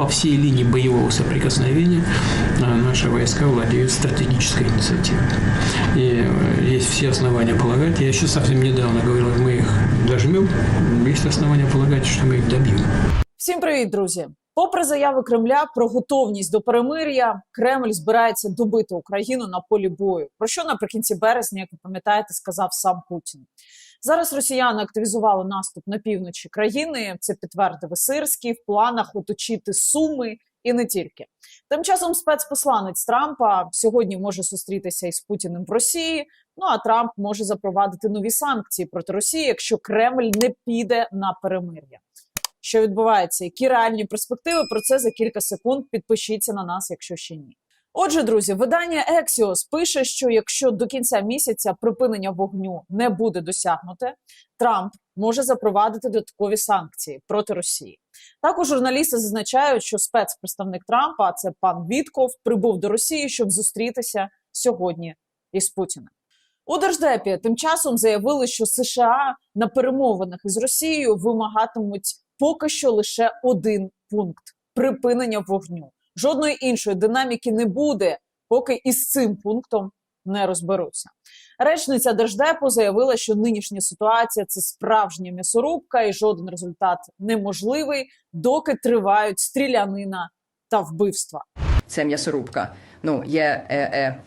по всей линии боевого соприкосновения э, наши войска владеют стратегической инициативой. И э, есть все основания полагать, я еще совсем недавно говорил, мы их дожмем, есть основания полагать, что мы их добьем. Всім привіт, друзі! Попри заяви Кремля про готовність до перемир'я, Кремль збирається добити Україну на полі бою. Про що наприкінці березня, як ви пам'ятаєте, сказав сам Путін. Зараз росіяни активізували наступ на півночі країни. Це підтвердив Сирський в планах оточити Суми і не тільки. Тим часом спецпосланець Трампа сьогодні може зустрітися із Путіним в Росії. Ну а Трамп може запровадити нові санкції проти Росії, якщо Кремль не піде на перемир'я. Що відбувається? Які реальні перспективи? Про це за кілька секунд. Підпишіться на нас, якщо ще ні. Отже, друзі, видання Axios пише, що якщо до кінця місяця припинення вогню не буде досягнуте, Трамп може запровадити додаткові санкції проти Росії. Також журналісти зазначають, що спецпредставник Трампа, це пан Вітков, прибув до Росії, щоб зустрітися сьогодні із Путіним. У Держдепі тим часом заявили, що США на перемовинах із Росією вимагатимуть поки що лише один пункт припинення вогню. Жодної іншої динаміки не буде, поки із цим пунктом не розберуться. Речниця держдепу заявила, що нинішня ситуація це справжня м'ясорубка, і жоден результат неможливий, доки тривають стрілянина та вбивства. це м'ясорубка. Ну, є е, е,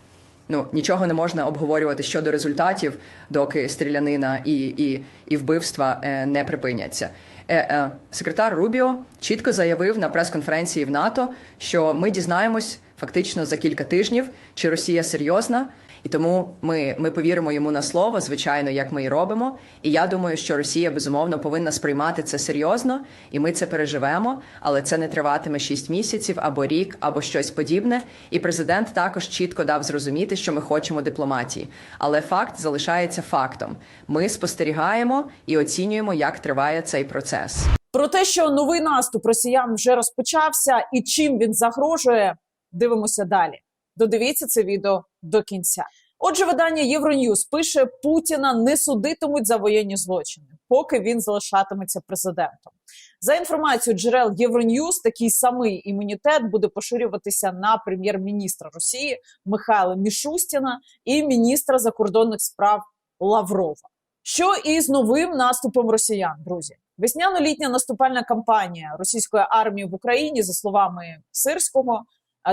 ну, нічого не можна обговорювати щодо результатів, доки стрілянина і, і, і вбивства е, не припиняться. Е, е, секретар Рубіо чітко заявив на прес-конференції в НАТО, що ми дізнаємось фактично за кілька тижнів, чи Росія серйозна. І тому ми, ми повіримо йому на слово, звичайно, як ми і робимо. І я думаю, що Росія безумовно повинна сприймати це серйозно, і ми це переживемо. Але це не триватиме 6 місяців або рік, або щось подібне. І президент також чітко дав зрозуміти, що ми хочемо дипломатії. Але факт залишається фактом. Ми спостерігаємо і оцінюємо, як триває цей процес. Про те, що новий наступ росіян вже розпочався і чим він загрожує, дивимося далі. Додивіться це відео до кінця. Отже, видання Євроньюз пише: Путіна не судитимуть за воєнні злочини, поки він залишатиметься президентом. За інформацією джерел Євроньюз, такий самий імунітет буде поширюватися на прем'єр-міністра Росії Михайла Мішустіна і міністра закордонних справ Лаврова. Що із новим наступом росіян, друзі? Весняно-літня наступальна кампанія російської армії в Україні, за словами Сирського,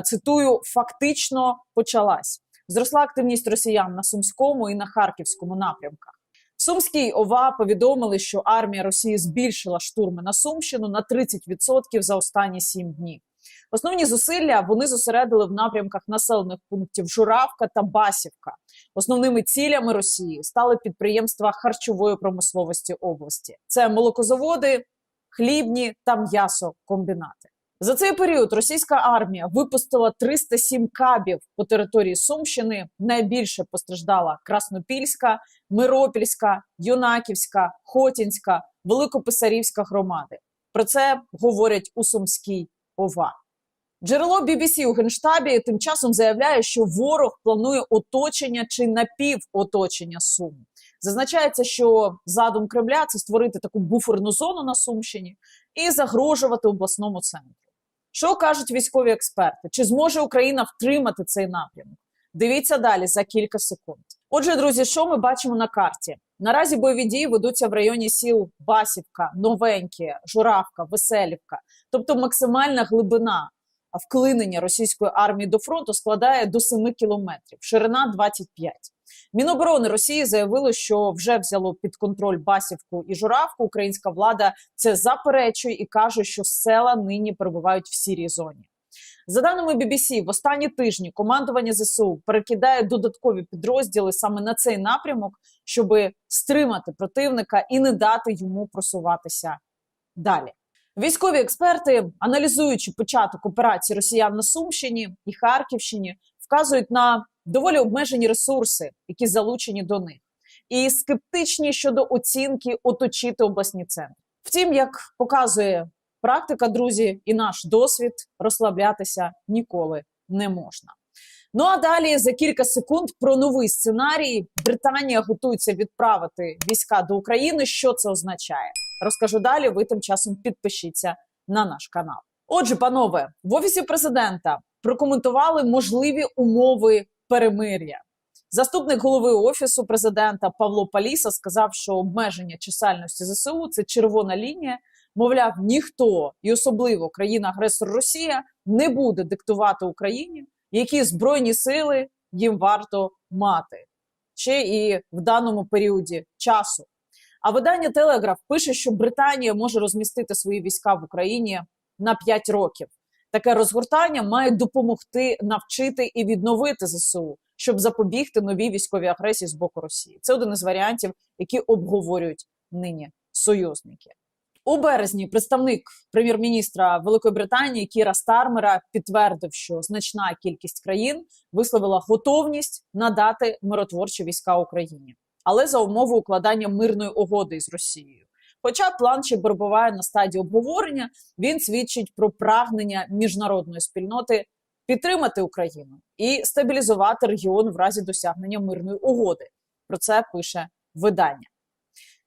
цитую, фактично почалась. Зросла активність росіян на Сумському і на Харківському напрямках. В Сумській ОВА повідомили, що армія Росії збільшила штурми на Сумщину на 30% за останні 7 днів. Основні зусилля вони зосередили в напрямках населених пунктів Журавка та Басівка. Основними цілями Росії стали підприємства харчової промисловості області. Це молокозаводи, хлібні та м'ясокомбінати. За цей період російська армія випустила 307 кабів по території Сумщини. Найбільше постраждала Краснопільська, Миропільська, Юнаківська, Хотінська, Великописарівська громади. Про це говорять у Сумській ОВА. Джерело BBC у генштабі тим часом заявляє, що ворог планує оточення чи напівоточення Сум. Зазначається, що задум Кремля це створити таку буферну зону на Сумщині і загрожувати обласному центру. Що кажуть військові експерти? Чи зможе Україна втримати цей напрямок? Дивіться далі за кілька секунд. Отже, друзі, що ми бачимо на карті? Наразі бойові дії ведуться в районі сіл Басівка, Новеньке, Журавка, Веселівка, тобто максимальна глибина вклинення російської армії до фронту складає до 7 кілометрів, ширина 25. Міноборони Росії заявило, що вже взяло під контроль Басівку і Журавку. Українська влада це заперечує і каже, що села нині перебувають в сірій зоні. За даними BBC, в останні тижні командування ЗСУ перекидає додаткові підрозділи саме на цей напрямок, щоб стримати противника і не дати йому просуватися далі. Військові експерти, аналізуючи початок операції Росіян на Сумщині і Харківщині, вказують на доволі обмежені ресурси, які залучені до них, і скептичні щодо оцінки оточити обласні центри. Втім, як показує практика, друзі, і наш досвід, розслаблятися ніколи не можна. Ну а далі за кілька секунд про новий сценарій. Британія готується відправити війська до України. Що це означає? Розкажу далі. Ви тим часом підпишіться на наш канал. Отже, панове, в офісі президента прокоментували можливі умови перемир'я. Заступник голови офісу президента Павло Паліса сказав, що обмеження чисельності ЗСУ це червона лінія. Мовляв, ніхто і особливо країна-агресор Росія не буде диктувати Україні, які збройні сили їм варто мати ще і в даному періоді часу. А видання Телеграф пише, що Британія може розмістити свої війська в Україні на 5 років. Таке розгортання має допомогти навчити і відновити ЗСУ, щоб запобігти новій військовій агресії з боку Росії. Це один із варіантів, які обговорюють нині союзники. У березні представник прем'єр-міністра Великої Британії Кіра Стармера підтвердив, що значна кількість країн висловила готовність надати миротворчі війська Україні, але за умови укладання мирної угоди з Росією. Хоча план ще перебуває на стадії обговорення, він свідчить про прагнення міжнародної спільноти підтримати Україну і стабілізувати регіон в разі досягнення мирної угоди. Про це пише видання.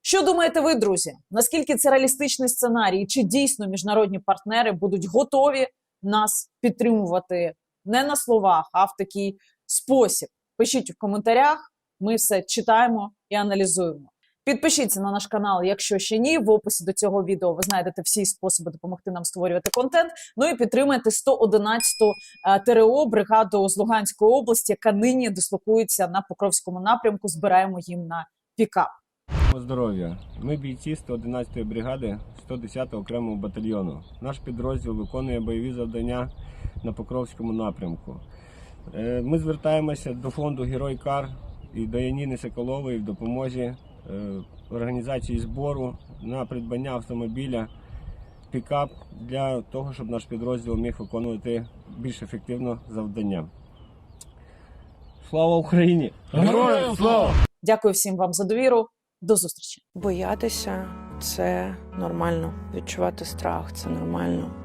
Що думаєте ви, друзі? Наскільки це реалістичний сценарій? Чи дійсно міжнародні партнери будуть готові нас підтримувати не на словах, а в такий спосіб? Пишіть в коментарях. Ми все читаємо і аналізуємо. Підпишіться на наш канал, якщо ще ні. В описі до цього відео ви знайдете всі способи допомогти нам створювати контент. Ну і підтримайте 111-ту е, ТРО бригаду з Луганської області, яка нині дислокується на Покровському напрямку. Збираємо їм на пікап. Здоров'я. Ми бійці 111-ї бригади 110-го окремого батальйону. Наш підрозділ виконує бойові завдання на Покровському напрямку. Е, Ми звертаємося до фонду Герой Кар і до Яніни Соколової в допомозі е, організації збору на придбання автомобіля пікап для того, щоб наш підрозділ міг виконувати більш ефективно завдання. Слава Україні! Героям слава! Дякую всім вам за довіру. До зустрічі. Боятися це нормально. Відчувати страх це нормально.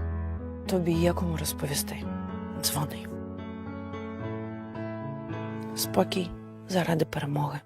Тобі є кому розповісти. Дзвони. Спокій заради перемоги.